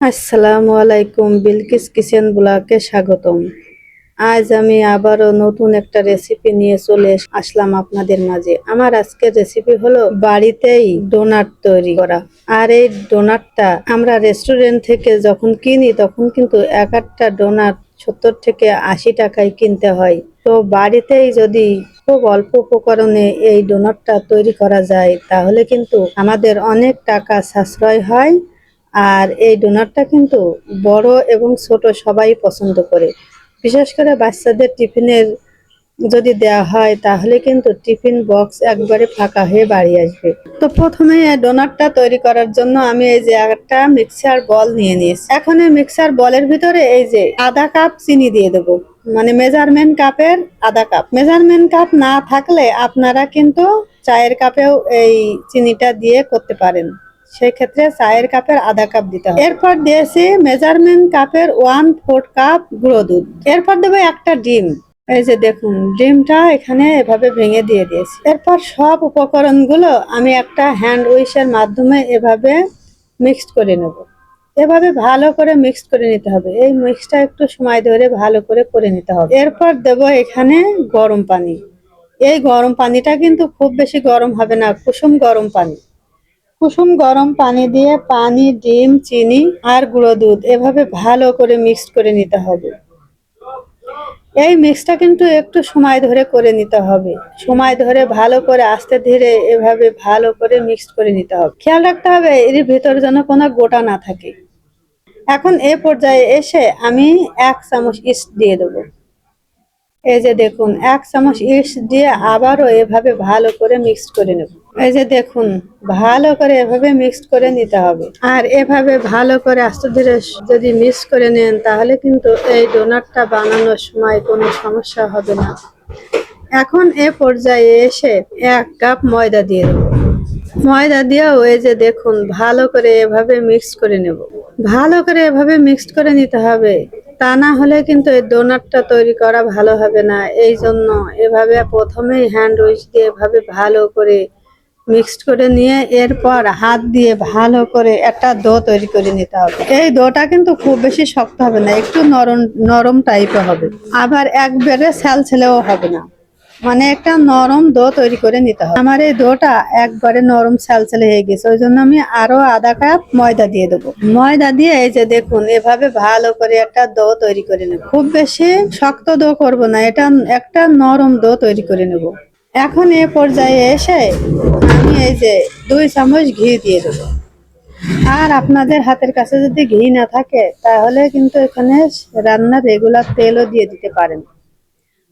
আসসালামু আলাইকুম, বিলকিস কিচেন ব্লগে স্বাগতম। আজ আমি আবারও নতুন একটা রেসিপি নিয়ে চলে আসলাম আপনাদের মাঝে। আমার আজকের রেসিপি হলো বাড়িতেই ডোনাট তৈরি করা। আর এই ডোনাটটা আমরা রেস্টুরেন্ট থেকে যখন কিনি, তখন কিন্তু এক একটা ডোনাট সত্তর থেকে আশি টাকায় কিনতে হয়। তো বাড়িতেই যদি খুব অল্প উপকরণে এই ডোনাটটা তৈরি করা যায়, তাহলে কিন্তু আমাদের অনেক টাকা সাশ্রয় হয়। আর এই ডোনাটটা কিন্তু বড় এবং ছোট, সবাই পছন্দ করে। বিশেষ করে বাচ্চাদের টিফিনের যদি দেওয়া হয়, তাহলে কিন্তু টিফিন বক্স একবারে ফাঁকা হয়ে বাড়ি আসবে। তো প্রথমে এই ডোনাটটা তৈরি করার জন্য আমি এই যে একটা মিক্সার বল নিয়ে নিয়েছি। এখন এই মিক্সার বলের ভিতরে এই যে আধা কাপ চিনি দিয়ে দেবো। মানে মেজারমেন্ট কাপের আধা কাপ। মেজারমেন্ট কাপ না থাকলে আপনারা কিন্তু চায়ের কাপেও এই চিনিটা দিয়ে করতে পারেন। সেক্ষেত্রে চায়ের কাপের আধা কাপ দিতে হবে। এরপর দিয়েছি মেজারমেন্ট কাপের ওয়ান ফোর কাপ গুঁড়ো দুধ। এরপর দেবো একটা ডিম। এই যে দেখুন, ডিমটা এখানে এভাবে ভেঙে দিয়ে দিয়েছি। এরপর সব উপকরণগুলো আমি একটা হ্যান্ড উইশের মাধ্যমে এভাবে মিক্সড করে নেব। এভাবে ভালো করে মিক্সড করে নিতে হবে। এই মিক্সটা একটু সময় ধরে ভালো করে করে নিতে হবে। এরপর দেব এখানে গরম পানি। এই গরম পানিটা কিন্তু খুব বেশি গরম হবে না, কুসুম গরম পানি। কুসুম গরম পানি দিয়ে পানি, ডিম, চিনি আর গুঁড়ো দুধ এভাবে ভালো করে মিক্সড করে নিতে হবে। এই মিক্সটা কিন্তু একটু সময় ধরে করে নিতে হবে। সময় ধরে ভালো করে আস্তে ধীরে এভাবে ভালো করে মিক্সড করে নিতে হবে। খেয়াল রাখতে হবে এর ভিতর যেন কোনো গোটা না থাকে। এখন এ পর্যায়ে এসে আমি এক চামচ ইস্ট দিয়ে দেবো। এই যে দেখুন, এক চামচ ইস্ট দিয়ে আবারও এভাবে ভালো করে মিক্স করে নেব। এই যে দেখুন, ভালো করে এভাবে মিক্স করে নিতে হবে। আর এভাবে ভালো করে আস্তে ধীরে যদি মিক্স করে নেন, তাহলে কিন্তু এই ডোনাটটা বানানোর সময় কোনো সমস্যা হবে না। এখন এ পর্যায়ে এসে এক কাপ ময়দা দিয়ে দেবো। ময়দা দিয়েও এই যে দেখুন, ভালো করে এভাবে মিক্স করে নেব। ভালো করে এভাবে মিক্সড করে নিতে হবে। তা না হলে কিন্তু এই ডোনারটা তৈরি করা ভালো হবে না। এই জন্য এভাবে প্রথমেই হ্যান্ড উইচ দিয়ে এভাবে ভালো করে মিক্সড করে নিয়ে এরপর হাত দিয়ে ভালো করে একটা দো তৈরি করে নিতে হবে। এই দোটা কিন্তু খুব বেশি শক্ত হবে না, একটু নরম নরম টাইপের হবে। আবার একবারে স্যাল ছেলেও হবে না। মানে একটা নরম দো তৈরি করে নিতে হবে। আমার এই দোটা একবারে নরম ছালছালে হয়ে গেছে ওই জন্য আমি আরও আধা কাপ ময়দা দিয়ে দেবো। ময়দা দিয়ে এই যে দেখুন, এভাবে ভালো করে একটা দো তৈরি করে নেব। খুব বেশি শক্ত দো করব না, এটা একটা নরম দো তৈরি করে নেব। এখন এ পর্যায়ে এসে আমি এই যে দুই চামচ ঘি দিয়ে দেবো। আর আপনাদের হাতের কাছে যদি ঘি না থাকে, তাহলে কিন্তু এখানে রান্নার রেগুলার তেলও দিয়ে দিতে পারেন।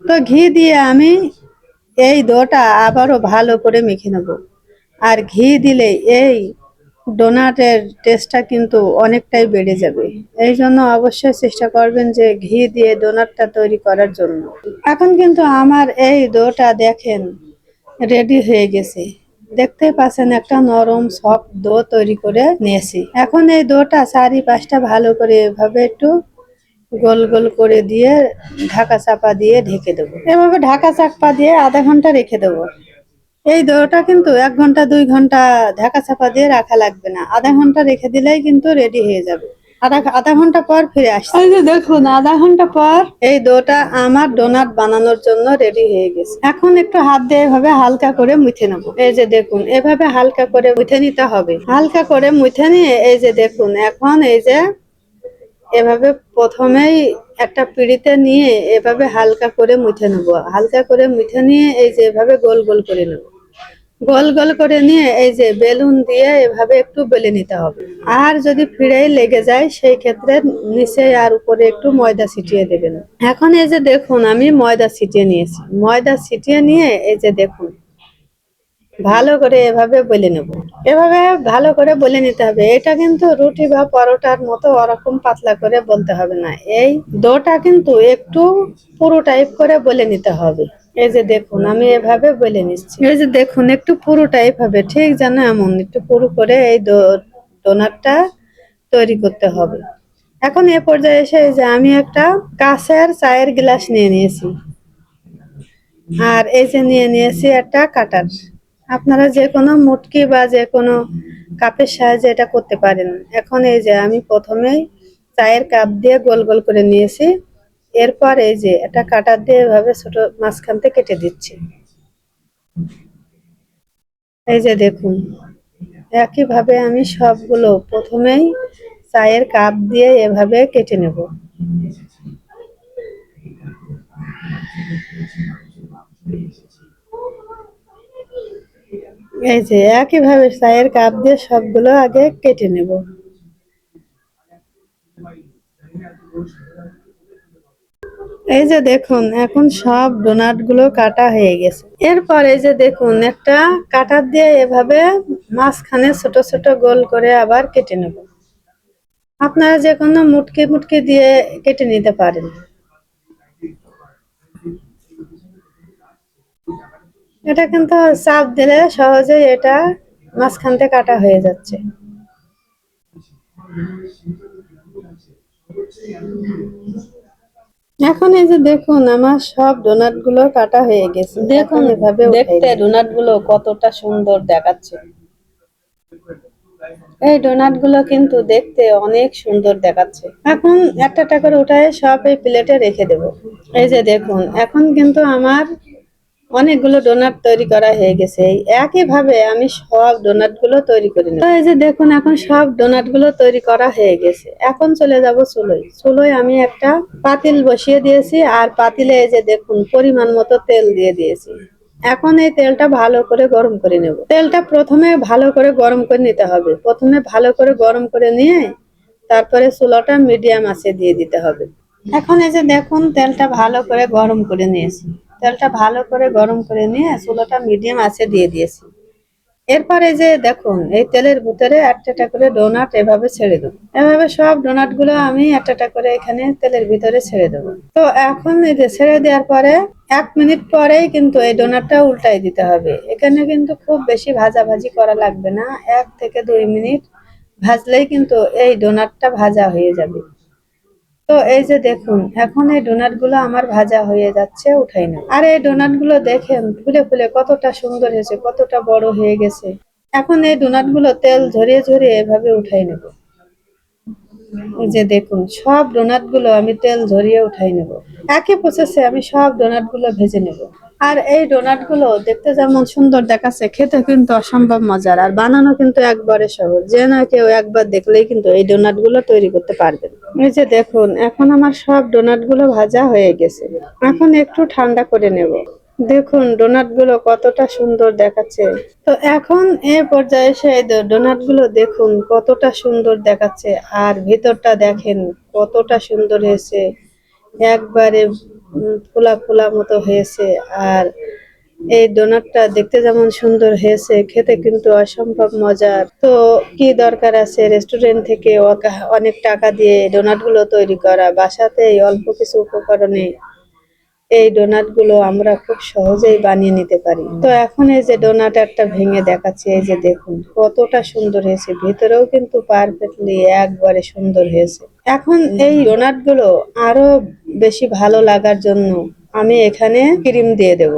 তো ঘি দিয়ে আমি এই দোটা আবারও ভালো করে মেখে নেব। আর ঘি দিলে এই ডোনাটের টেস্টটা কিন্তু অনেকটাই বেড়ে যাবে। এই জন্য অবশ্যই চেষ্টা করবেন যে ঘি দিয়ে ডোনাটটা তৈরি করার জন্য। এখন কিন্তু আমার এই দোটা দেখেন রেডি হয়ে গেছে। দেখতে পাচ্ছেন একটা নরম, সফট দো তৈরি করে নিয়েছি। এখন এই দোটা চারি পাঁচটা ভালো করে এভাবে একটু গোল গোল করে দিয়ে ঢাকা চাপা দিয়ে ঢেকে দেবো। এভাবে ঢাকা চাপা দিয়ে আধা ঘণ্টা রেখে দেবো। এই দোটা কিন্তু এক ঘণ্টা দুই ঘণ্টা ঢাকা চাপা দিয়ে রাখা লাগবে না। আধা ঘণ্টা রেখে দিলেই কিন্তু রেডি হয়ে যাবে। আধা আধা ঘণ্টা পর ফিরে আসছে। এই যে দেখুন আধা ঘণ্টা পর এই দোটা আমার ডোনাট বানানোর জন্য রেডি হয়ে গেছে। এখন একটু হাত দিয়ে এভাবে হালকা করে মুথে নেব। এই যে দেখুন এভাবে হালকা করে মুথে নিতে হবে। হালকা করে মুথে নিয়ে এই যে দেখুন এখন এই যে এভাবে প্রথমেই একটা পিড়িতে নিয়ে এভাবে হালকা করে মুথে নেব। হালকা করে মুথে নিয়ে এই যে এভাবে গোল গোল করে নেব। গোল গোল করে নিয়ে এই যে বেলুন দিয়ে এভাবে একটু বেলে নিতে হবে। আর যদি ফিরেই লেগে যায়, সেই ক্ষেত্রে নিচে আর উপরে একটু ময়দা ছিটিয়ে দেবেন। এখন এই যে দেখুন, আমি ময়দা ছিটিয়ে নিয়েছি। ময়দা ছিটিয়ে নিয়ে এই যে দেখুন ভালো করে এভাবে বলে নেব। এভাবে ভালো করে বলে নিতে হবে। এটা কিন্তু রুটি বা পরোটার মতো ওরকম পাতলা করে বলতে হবে না। এই ডোটা কিন্তু একটু পুরো টাইপ করে বলে নিতে হবে। এই যে দেখুন, আমি এভাবে বলে নিচ্ছি। এই যে দেখুন, একটু পুরো টাইপ হবে। ঠিক যেন এমন, একটু পুরো করে এই ডো- ডোনাটটা তৈরি করতে হবে। এখন এ পর্যায়ে এসে যে আমি একটা কাঁচের চায়ের গ্লাস নিয়ে নিয়েছি। আর এই যে নিয়ে নিয়েছি একটা কাটার। আপনারা যে কোনো মুটকি বা যে কোনো কাপের সাহায্যে এটা করতে পারেন। এখন এই যে আমি প্রথমেই চায়ের কাপ দিয়ে গোল গোল করে নিয়েছি। এরপর এই যে এটা কাটার দিয়ে এভাবে ছোট মাঝখান থেকে কেটে দিচ্ছি। এই যে দেখুন, একইভাবে আমি সবগুলো প্রথমেই চায়ের কাপ দিয়ে এভাবে কেটে নেব। এই যে একইভাবে চায়ের কাপ দিয়ে সবগুলো আগে কেটে নেব। এই যে দেখুন, এখন সব ডোনাটগুলো কাটা হয়ে গেছে। এরপর এই যে দেখুন, একটা কাটার দিয়ে এভাবে মাঝখানে ছোট ছোট গোল করে আবার কেটে নেব। আপনারা যে কোনো মুটকি মুটকি দিয়ে কেটে নিতে পারেন। এটা কিন্তু চাপ দিলে সহজেই এটা মাঝখান থেকে কাটা হয়ে যাচ্ছে। এখন এই যে দেখুন আমার সব ডোনাটগুলো কাটা হয়ে গেছে। দেখুন এভাবে দেখতে ডোনাটগুলো কতটা সুন্দর দেখাচ্ছে। এই ডোনাটগুলো কিন্তু দেখতে অনেক সুন্দর দেখাচ্ছে। এখন একটা একটা করে উঠায় সব এই প্লেটে রেখে দেব। এই যে দেখুন এখন কিন্তু আমার অনেকগুলো ডোনাট তৈরি করা হয়ে গেছে। একইভাবে আমি সব ডোনাটগুলো তৈরি করে নেব এই যে দেখুন, এখন সব ডোনাটগুলো তৈরি করা হয়ে গেছে। এখন চলে যাব চুলোয়। চুলোয় আমি একটা পাতিল বসিয়ে দিয়েছি আর পাতিলে এই যে দেখুন, পরিমাণ মতো তেল দিয়ে দিয়েছি। এখন এই তেলটা ভালো করে গরম করে নেব। তেলটা প্রথমে ভালো করে গরম করে নিতে হবে। প্রথমে ভালো করে গরম করে নিয়ে তারপরে চুলাটা মিডিয়াম আঁচে দিয়ে দিতে হবে। এখন এই যে দেখুন, তেলটা ভালো করে গরম করে নিয়েছি। তেলটা ভালো করে গরম করে নিয়ে চুলোটা মিডিয়াম আছে দিয়ে দিয়েছি। এরপরে যে দেখুন, এই তেলের ভিতরে একটা করে ডোনাট এভাবে ছেড়ে দেবো। এভাবে সব ডোনাটগুলো আমি একটা করে এখানে তেলের ভিতরে ছেড়ে দেবো। তো এখন এই যে ছেড়ে দেওয়ার পরে এক মিনিট পরেই কিন্তু এই ডোনাটটা উল্টাই দিতে হবে। এখানে কিন্তু খুব বেশি ভাজাভাজি করা লাগবে না। এক থেকে দুই মিনিট ভাজলেই কিন্তু এই ডোনাটটা ভাজা হয়ে যাবে। তো এই যে দেখুন, এখন এই ডোনাটগুলো আমার ভাজা হয়ে যাচ্ছে, উঠাই না। আর এই ডোনাটগুলো দেখেন, ফুলে ফুলে কতটা সুন্দর হয়েছে, কতটা বড় হয়ে গেছে। এখন এই ডোনাটগুলো তেল ঝরিয়ে ঝরিয়ে এভাবে উঠাই নেব। যে দেখুন, সব ডোনাটগুলো আমি তেল ঝরিয়ে উঠাই নেব। একই প্রসেসে আমি সব ডোনাটগুলো ভেজে নেব। আর এই ডোনাটগুলো দেখতে যেমন সুন্দর দেখাচ্ছে, খেতে কিন্তু অসম্ভব মজার। আর বানানো কিন্তু একবারে সহজ। যে না কেউ একবার দেখলেই কিন্তু এই ডোনাটগুলো তৈরি করতে পারবেন। এই যে দেখুন, এখন আমার সব ডোনাটগুলো ভাজা হয়ে গেছে। এখন একটু ঠান্ডা করে নেব। দেখুন ডোনাটগুলো কতটা সুন্দর দেখাচ্ছে। তো এখন এ পর্যায়ে এসে এই ডোনাটগুলো দেখুন, কতটা সুন্দর দেখাচ্ছে। আর ভিতরটা দেখেন, কতটা সুন্দর হয়েছে। একবারে ফোলা ফোলা মতো হয়েছে। আর এই ডোনাটটা দেখতে যেমন সুন্দর হয়েছে, খেতে কিন্তু অসম্ভব মজার। তো কি দরকার আছে রেস্টুরেন্ট থেকে অনেক টাকা দিয়ে ডোনাটগুলো তৈরি করা? বাসাতে এই অল্প কিছু উপকরণে এই ডোনাটগুলো আমরা খুব সহজেই বানিয়ে নিতে পারি। তো এখন এই যে ডোনাট একটা ভেঙে দেখাচ্ছে, এই যে দেখুন, কতটা সুন্দর হয়েছে। ভিতরেও কিন্তু পারফেক্টলি একবারে সুন্দর হয়েছে। এখন এই ডোনাটগুলো আরও বেশি ভালো লাগার জন্য আমি এখানে ক্রিম দিয়ে দেব।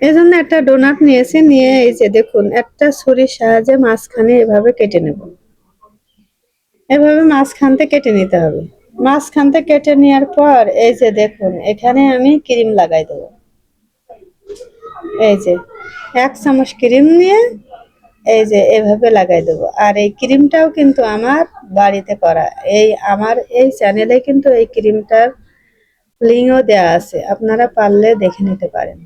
এই জন্য একটা ডোনাট নিয়েছি, নিয়ে এই যে দেখুন, একটা ছুরির সাহায্যে মাঝখানে এভাবে কেটে নেব। এভাবে মাঝখান থেকে কেটে নিতে হবে। মাঝখান থেকে কেটে নেওয়ার পর এই যে দেখুন, এখানে আমি ক্রিম লাগাই দেবো। এই যে এক চামচ ক্রিম নিয়ে এই যে এভাবে লাগাই দেবো। আর এই ক্রিমটাও কিন্তু আমার বাড়িতে করা। এই আমার এই চ্যানেলে কিন্তু এই ক্রিমটার লিঙ্কও দেওয়া আছে। আপনারা পারলে দেখে নিতে পারেন।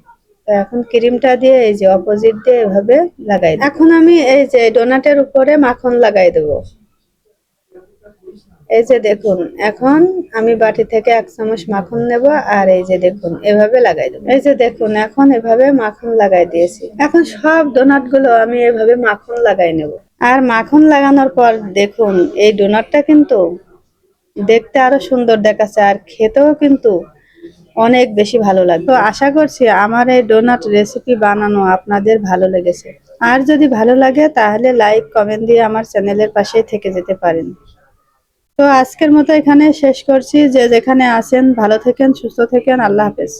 তো এখন ক্রিমটা দিয়ে এই যে অপোজিট দিয়ে এভাবে লাগাই দেব। এখন আমি এই যে ডোনাটের উপরে মাখন লাগাই দেবো। এই যে দেখুন এখন আমি বাটি থেকে এক চামচ মাখন নেব আর এই যে দেখুন এভাবে লাগাই দেবো। এই যে দেখুন এখন এভাবে মাখন লাগাই দিয়েছি। এখন সব ডোনাটগুলো আমি এভাবে মাখন লাগাই নেব। আর মাখন লাগানোর পর দেখুন এই ডোনাটটা কিন্তু দেখতে আরও সুন্দর দেখাচ্ছে আর খেতেও কিন্তু অনেক বেশি ভালো লাগে তো আশা করছি আমার এই ডোনাট রেসিপি বানানো আপনাদের ভালো লেগেছে। আর যদি ভালো লাগে তাহলে লাইক কমেন্ট দিয়ে আমার চ্যানেলের পাশেই থেকে যেতে পারেন। তো আজকের মতো এখানে শেষ করছি। যে যেখানে আছেন ভালো থেকেন, সুস্থ থেকেন, আল্লাহ হাফেজ।